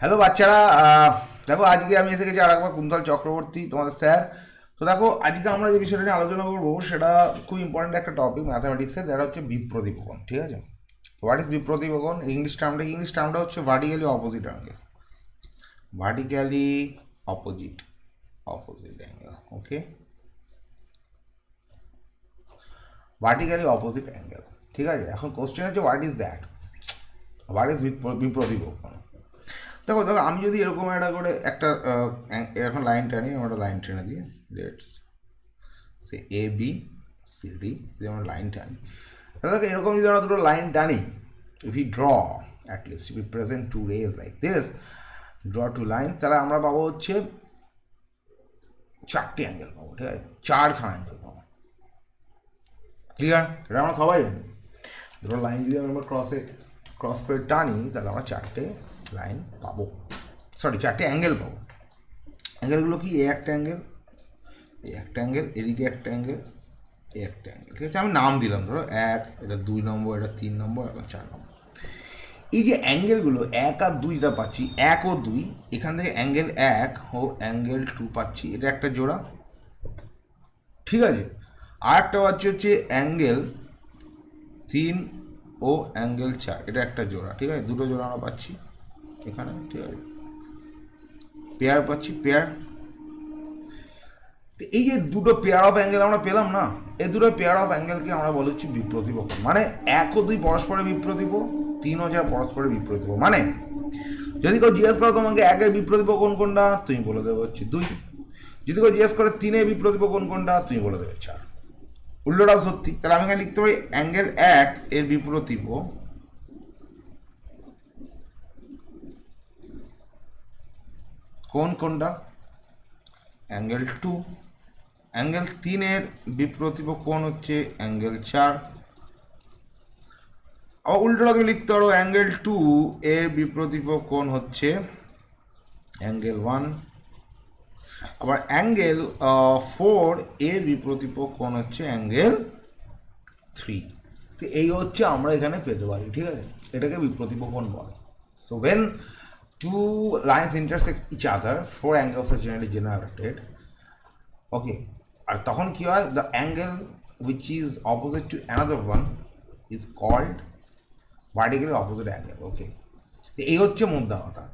Hello বাচ্চারা। দেখো, আজকে আমি এসে গেছি আর একবার কুন্তল চক্রবর্তী, তোমাদের স্যার। তো দেখো, আজকে আমরা যে বিষয়টা নিয়ে আলোচনা করব, সেটা খুব ইম্পর্টেন্ট একটা টপিক ম্যাথামেটিক্সের যেটা হচ্ছে বিপ্রদীপকোণ ঠিক আছে? হোয়াট ইজ বিপ্রদীপকোণ ইংলিশ টার্মটা ইংলিশ টার্মটা হচ্ছে vertically opposite angle vertically opposite opposite angle okay vertically opposite angle ঠিক আছে? এখন কোশ্চেন হচ্ছে what is that what is বিপ্রদীপকোণ দেখো দেখো, আমি যদি এরকম একটা করে একটা এখন লাইন টানি আমরা লাইন টেনে দিই let's say A B C D যদি আমরা লাইন টানি তাহলে দেখো, এরকম যদি আমরা দুটো লাইন টানি if you draw at least if you present two rays like this draw two line তাহলে আমরা পাবো হচ্ছে চারটে অ্যাঙ্গেল পাবো, ঠিক আছে? চারখানা অ্যাঙ্গেল পাবো। ক্লিয়ার এটা আমরা সবাই জানি। দুটো লাইন যদি আমরা ক্রসে ক্রস করে টানি, তাহলে আমরা চারটে লাইন পাবো। সরি চারটে অ্যাঙ্গেল পাবো। অ্যাঙ্গেলগুলো কি? এ একটা অ্যাঙ্গেল এই একটা অ্যাঙ্গেল এদিকে একটা অ্যাঙ্গেল এই একটা অ্যাঙ্গেল ঠিক আছে? আমি নাম দিলাম, ধরো এক, এটা দুই নম্বর, এটা তিন নম্বর এটা চার নম্বর। এই যে অ্যাঙ্গেলগুলো এক আর দুই যেটা পাচ্ছি, এক ও দুই, এখান থেকে অ্যাঙ্গেল এক ও অ্যাঙ্গেল টু পাচ্ছি, এটা একটা জোড়া। ঠিক আছে? আর একটা পাচ্ছি হচ্ছে অ্যাঙ্গেল তিন ও অ্যাঙ্গেল চার, এটা একটা জোড়া। ঠিক আছে? দুটো জোড়া আমরা পাচ্ছি। এখানে, ঠিক আছে? পেয়ার পাচ্ছি পেয়ার তো এই যে দুটো পেয়ার অফ অ্যাঙ্গেল আমরা পেলাম না, এই দুটো পেয়ার অফ অ্যাঙ্গেলকে আমরা বলেছি বিপ্রতিপ মানে এক ও দুই পরস্পরের বিপ্রতিপ, তিন ও চার পরস্পরের বিপ্রতিপ। মানে যদি কেউ জিজ্ঞেস করো তোমাকে একের বিপ্রতিপ কোন কোনটা, তুমি বলে দেবে হচ্ছে দুই। যদি কেউ জিজ্ঞেস করে তিনের বিপ্রতিপ কোন কোনটা, তুমি বলে দেবে চার। উল্টোটাও সত্যি। তাহলে আমি এখানে লিখতে পারি অ্যাঙ্গেল এক এর বিপ্রতিপ কোন কোনটা? Angle two. অ্যাঙ্গেল তিনের বিপ্রতিপ কোণ হচ্ছে অ্যাঙ্গেল চার। উল্টোটা তুমি লিখতে পারো, অ্যাঙ্গেল টু এর বিপ্রতিপ কোণ হচ্ছে অ্যাঙ্গেল ওয়ান। আবার অ্যাঙ্গেল ফোর এর বিপ্রতিপ কোণ হচ্ছে অ্যাঙ্গেল থ্রি। তো এই হচ্ছে আমরা এখানে পেতে পারি, ঠিক আছে? এটাকে বিপ্রতিপ কোণ বলে। So when two lines intersect each other four angles are generally generated. Okay আর তখন কি হয়? The angle which is opposite to another one is called vertically opposite angle okay এই হচ্ছে মুদ্রা কথা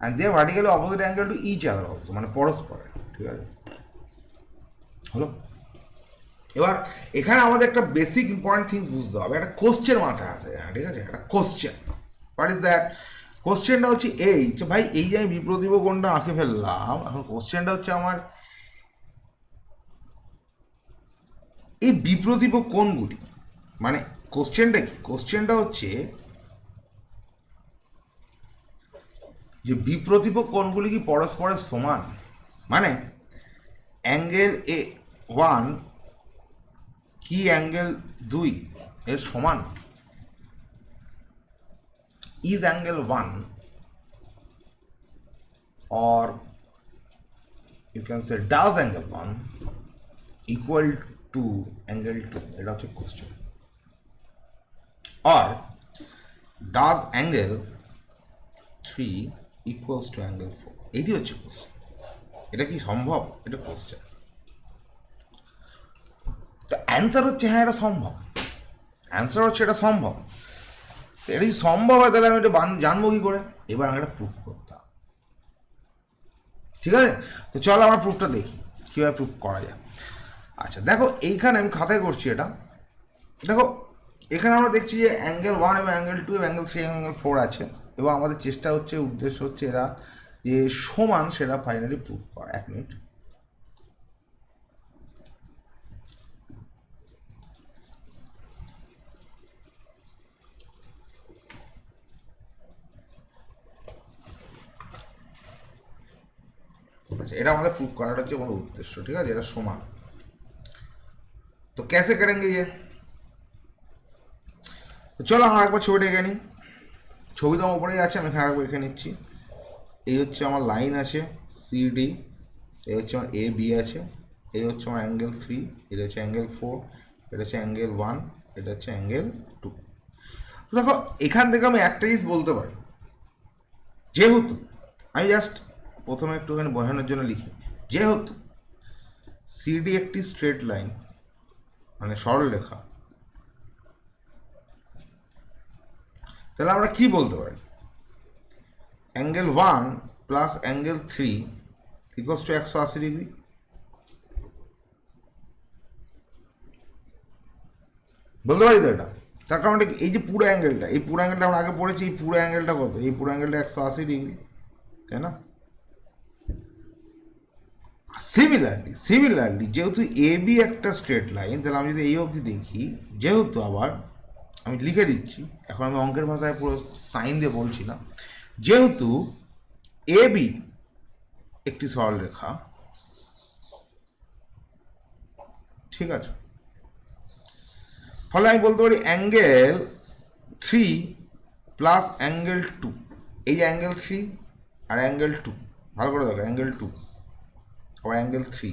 and they vertically opposite angle to each other also মানে পরস্পর ঠিক আছে? হলো? এবার এখানে আমাদের একটা বেসিক ইম্পর্টেন্ট থিংস বুঝতে হবে। একটা কোশ্চেন মাথায় এখানে, ঠিক আছে? একটা কোশ্চেন হোয়াট ইজ দ্যাট কোশ্চেনটা হচ্ছে এই, যে ভাই, এই যে আমি বিপ্রদীপ কোণটা আঁকে ফেললাম, এখন কোশ্চেনটা হচ্ছে আমার, এই বিপ্রতিভ কোণগুলি মানে কোশ্চেনটা কি? কোশ্চেনটা হচ্ছে যে বিপ্রতিভ কোণগুলি কি পরস্পরের সমান? মানে অ্যাঙ্গেল এ ওয়ান কি অ্যাঙ্গেল দুই এর সমান? Is angle one or you can say does angle 1 equal to angle 2 এটা হচ্ছে question or does angle 3 equals to angle 4 এটি হচ্ছে কোশ্চেন এটা কি সম্ভব? এটা কোশ্চেন তো অ্যান্সার হচ্ছে হ্যাঁ এটা সম্ভব। অ্যান্সার হচ্ছে এটা সম্ভব। এটা যদি সম্ভব হয় তাহলে আমি এটা জানব কি করে? এবার আমাকে একটা প্রুফ করতে হবে। ঠিক আছে? তো চলো আমরা প্রুফটা দেখি, কীভাবে প্রুফ করা যায়। আচ্ছা দেখো, এইখানে আমি খাতায় করছি এটা। দেখো, এখানে আমরা দেখছি যে অ্যাঙ্গেল ওয়ান এবং অ্যাঙ্গেল টু এবং অ্যাঙ্গেল থ্রি অ্যাঙ্গেল ফোর আছে এবং আমাদের চেষ্টা হচ্ছে, উদ্দেশ্য হচ্ছে এরা যে সমান সেটা ফাইনালি প্রুফ করা। এক মিনিট আছে এটা আমাদের প্রুভ করাটা হচ্ছে কোনো উদ্দেশ্য, ঠিক আছে? এটা সমান। তো ক্যাসে করেঙ্গে ইয়ে চলো আমার একবার ছবিটা এঁকে নিই। ছবি তো আমার উপরেই আছে, আমি এখানে আরেকবার এঁকে নিচ্ছি। এই হচ্ছে আমার লাইন আছে সিডি এই হচ্ছে আমার এ বি আছে, এই হচ্ছে আমার অ্যাঙ্গেল থ্রি এটা হচ্ছে অ্যাঙ্গেল ফোর এটা হচ্ছে অ্যাঙ্গেল ওয়ান এটা হচ্ছে অ্যাঙ্গেল টু তো দেখো, এখান থেকে আমি একটা জিনিস বলতে পারি। যেহেতু আমি জাস্ট প্রথমে একটুখানি বোঝানোর জন্য লিখি। যেহেতু সিডি একটি স্ট্রেট লাইন মানে সরল রেখা, তাহলে আমরা কি বলতে পারি? Angle one plus angle three equals to একশো আশি ডিগ্রি। বলতে পারি তো এটা? তার কারণটা কি? এই যে পুরো অ্যাঙ্গেলটা, এই পুরো অ্যাঙ্গেলটা আমরা আগে পড়েছি, এই পুরো অ্যাঙ্গেলটা কত? এই পুরো অ্যাঙ্গেলটা একশো আশি ডিগ্রি, তাই না? সিমিলারলি সিমিলারলি যেহেতু এ বি একটা স্ট্রেট লাইন তাহলে আমি যদি এই অবধি দেখি, যেহেতু আবার আমি লিখে দিচ্ছি, এখন আমি অঙ্কের ভাষায় পুরো সাইন দিয়ে বলছি না, যেহেতু এ বি একটি সরল রেখা, ঠিক আছে? ফলে আমি বলতে পারি angle three plus angle two এই অ্যাঙ্গেল থ্রি আর অ্যাঙ্গেল টু ভালো করে দেখো অ্যাঙ্গেল টু আবার অ্যাঙ্গেল থ্রি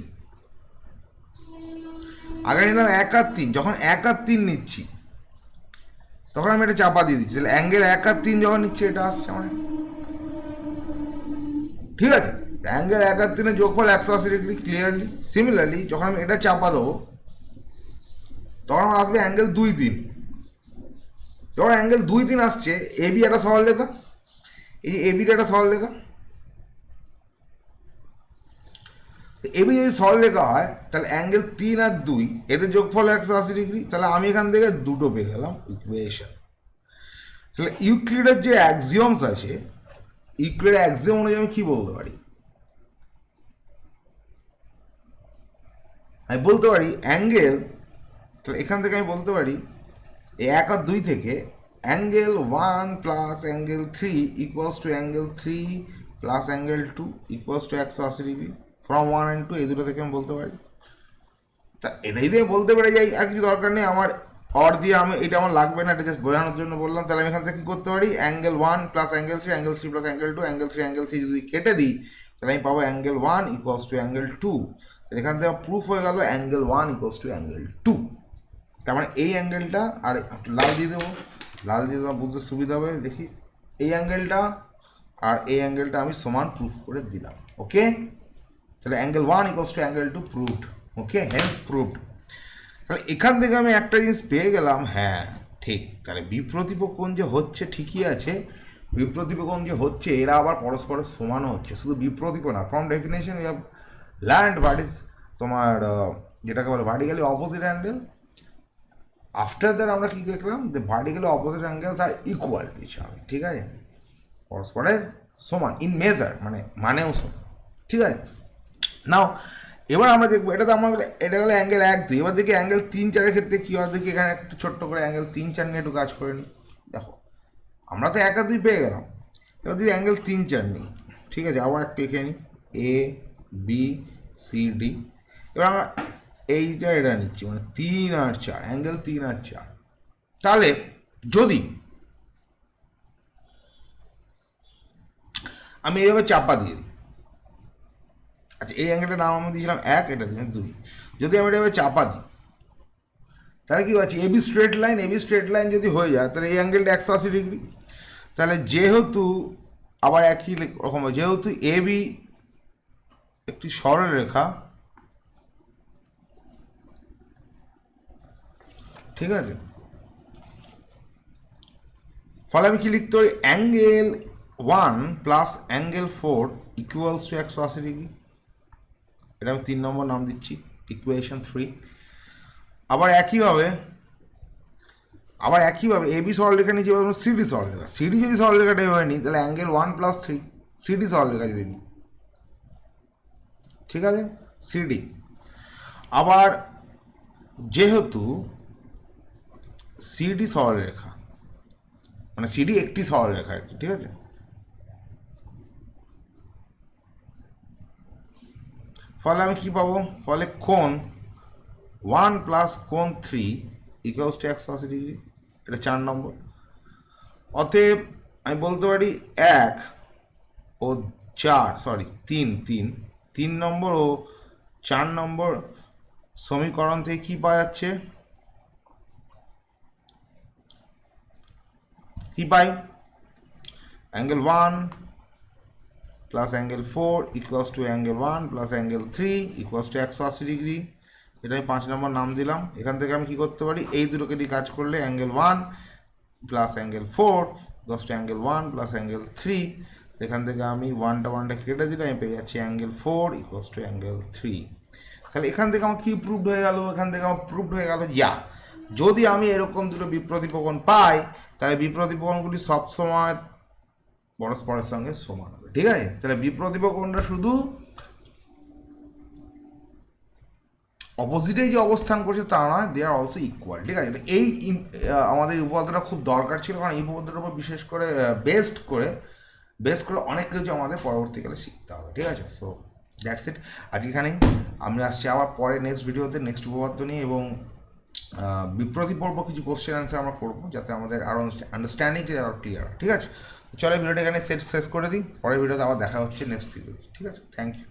আগে নিলাম এক আর তিন, যখন এক আর তিন নিচ্ছি, তখন আমি এটা চাপা দিয়ে দিচ্ছি। তাহলে অ্যাঙ্গেল এক আর তিন যখন নিচ্ছি, এটা আসছে আমার ঠিক আছে? অ্যাঙ্গেল এক আর তিনের যোগফল একশো আশি ডিগ্রি ক্লিয়ারলি সিমিলারলি যখন আমি এটা চাপা দেবো, তখন আমার আসবে অ্যাঙ্গেল দুই তিন। যখন অ্যাঙ্গেল দুই তিন আসছে এবি একটা সরল রেখা এই যে এবির একটা সরল রেখা এবি যদি সরল রেখা হয়, তাহলে অ্যাঙ্গেল তিন আর দুই এদের যোগফল একশো আশি ডিগ্রি তাহলে আমি এখান থেকে দুটো পেয়ে গেলাম ইকুয়েশন তাহলে ইউক্লিডের যে অ্যাক্সিয়মস আছে, ইউক্লিডের অ্যাক্সিয়ম অনুযায়ী আমি কী বলতে পারি? আমি বলতে পারি অ্যাঙ্গেল তাহলে এখান থেকে আমি বলতে পারি এক আর দুই থেকে angle one plus angle three equals to angle three plus angle two equals to একশো আশি degree from one and two এই দুটো থেকে আমি বলতে পারি। তা এটাই দিয়ে বলতে পেরে যাই, আর কিছু দরকার নেই, আমার অর দিয়ে আমি, এটা আমার লাগবে না, এটা জাস্ট বোঝানোর জন্য বললাম। তাহলে আমি এখান থেকে কী করতে পারি? Angle one plus angle three angle three plus angle two angle three angle three যদি কেটে দিই, তাহলে আমি পাবো angle one equals to angle two এখান থেকে প্রুফ হয়ে গেল angle one equals to angle two তার মানে এই অ্যাঙ্গেলটা আর একটু লাল দিয়ে দেবো। লাল দিয়ে দেওয়া বুঝতে সুবিধা হবে, দেখি। এই অ্যাঙ্গেলটা আর এই অ্যাঙ্গেলটা আমি সমান প্রুফ করে দিলাম ওকে তাহলে angle one equals to angle two proved okay hence proved তাহলে এখান থেকে আমি একটা জিনিস পেয়ে গেলাম হ্যাঁ ঠিক। তাহলে বিপ্রতিপ কোণ যে হচ্ছে ঠিকই আছে, বিপ্রতিপ কোণ যে হচ্ছে, এরা আবার পরস্পরের সমানও হচ্ছে। শুধু বিপ্রতিপ না from definition we have learnt what is তোমার যেটাকে বলে vertically opposite angle after that আমরা কী দেখলাম, যে vertically opposite angles are equal each other ঠিক আছে? পরস্পরের সমান ইন মেজার মানে মানেও সমান, ঠিক আছে? নাও এবার আমরা দেখব, এটা তো আমার এটা গেলো অ্যাঙ্গেল এক দুই। এবার দেখি অ্যাঙ্গেল তিন চারের ক্ষেত্রে কী হয়? দেখি এখানে একটু ছোট্ট করে অ্যাঙ্গেল তিন চার নিয়ে একটু কাজ করে নিই দেখো, আমরা তো এক আর দুই পেয়ে গেলাম। এবার যদি অ্যাঙ্গেল তিন চার নিই, ঠিক আছে, আবার একটু এঁকে নিই এ বি সি ডি এবার আমরা এইটা, এটা নিচ্ছি মানে তিন আর চার অ্যাঙ্গেল তিন আর চার। তাহলে, যদি আমি এইভাবে চাপা দিয়ে দিই আচ্ছা এই অ্যাঙ্গেলটার নাম আমি দিয়েছিলাম এক, এটা দিয়েছিলাম দুই। যদি আমি এটা চাপা দিই, তাহলে কি হচ্ছে? AB straight line AB straight line যদি হয়ে যায়, তাহলে এই অ্যাঙ্গেলটা একশো আশি ডিগ্রি তাহলে যেহেতু আবার একই রকম যেহেতু এবি একটি সরল রেখা, ঠিক আছে? ফলে আমি কি লিখতে পারি? Angle one plus angle four equals to একশো আশি ডিগ্রি এটা আমি তিন নম্বর নাম দিচ্ছি ইকুয়েশন থ্রি আবার একইভাবে আবার একইভাবে এবি সরলরেখা নিচে এবার সিডি সরলরেখা সিডি যদি সরলরেখাটা এভাবে নিই, তাহলে angle one plus three CD সরলরেখা যদি নিই। ঠিক আছে? সিডি আবার যেহেতু সিডি সরলরেখা মানে সিডি একটি সরলরেখা আর কি, ঠিক আছে? ফলে আমি কি পাবো? ফলে কোন ওয়ান প্লাস কোন থ্রি ইকুয়ালস টু একশো আশি ডিগ্রি। এটা চার নম্বর। অতএব আমি বলতে পারি এক ও চার সরি তিন তিন। তিন নম্বর ও চার নম্বর সমীকরণ থেকে কি পাওয়া যাচ্ছে? কি পাই? Angle one plus angle four equals to angle one plus angle three equals to একশো আশি ডিগ্রি এটা আমি পাঁচ নম্বর নাম দিলাম। এখান থেকে আমি কী করতে পারি? এই দুটোকে দিয়ে কাজ করলে angle one plus angle four equals to angle one plus angle three এখান থেকে আমি ওয়ানটা ওয়ানটা কেটে দিলে আমি পেয়ে যাচ্ছি angle four equals to angle three তাহলে এখান থেকে আমার কি প্রুভড হয়ে গেল? এখান থেকে আমার প্রুভড হয়ে গেল ইয়া যদি আমি এরকম দুটো বিপ্রতিপকন পাই, তাহলে বিপ্রতিপকনগুলি সবসময় পরস্পরের সঙ্গে সমান হবে। ঠিক আছে? তাহলে বিপ্রতিপকনটা শুধু অপোজিটে যে অবস্থান করছে তা নয় দে আর অলসো ইকুয়াল ঠিক আছে? এই আমাদের উপপাদ্যটা খুব দরকার ছিল কারণ এই উপপাদ্যটার উপর বিশেষ করে বেস্ট করে বেস্ট করে অনেক কিছু আমাদের পরবর্তীকালে শিখতে হবে। ঠিক আছে? সো দ্যাটস ইট আজকে এখানেই। আমি আসছি আবার পরে নেক্সট ভিডিওতে নেক্সট উপপাদ্য নিয়ে এবং আহ, বিপ্রতিপর্ব কিছু কোশ্চেন অ্যান্সার আমরা করব যাতে আমাদের আরও আন্ডারস্ট্যান্ডিংটা আরও ক্লিয়ার ঠিক আছে? চলো ভিডিওটা এখানে সেট শেষ করে দিই। পরের ভিডিওতে আবার দেখা হচ্ছে নেক্সট ভিডিও ঠিক আছে? Thank you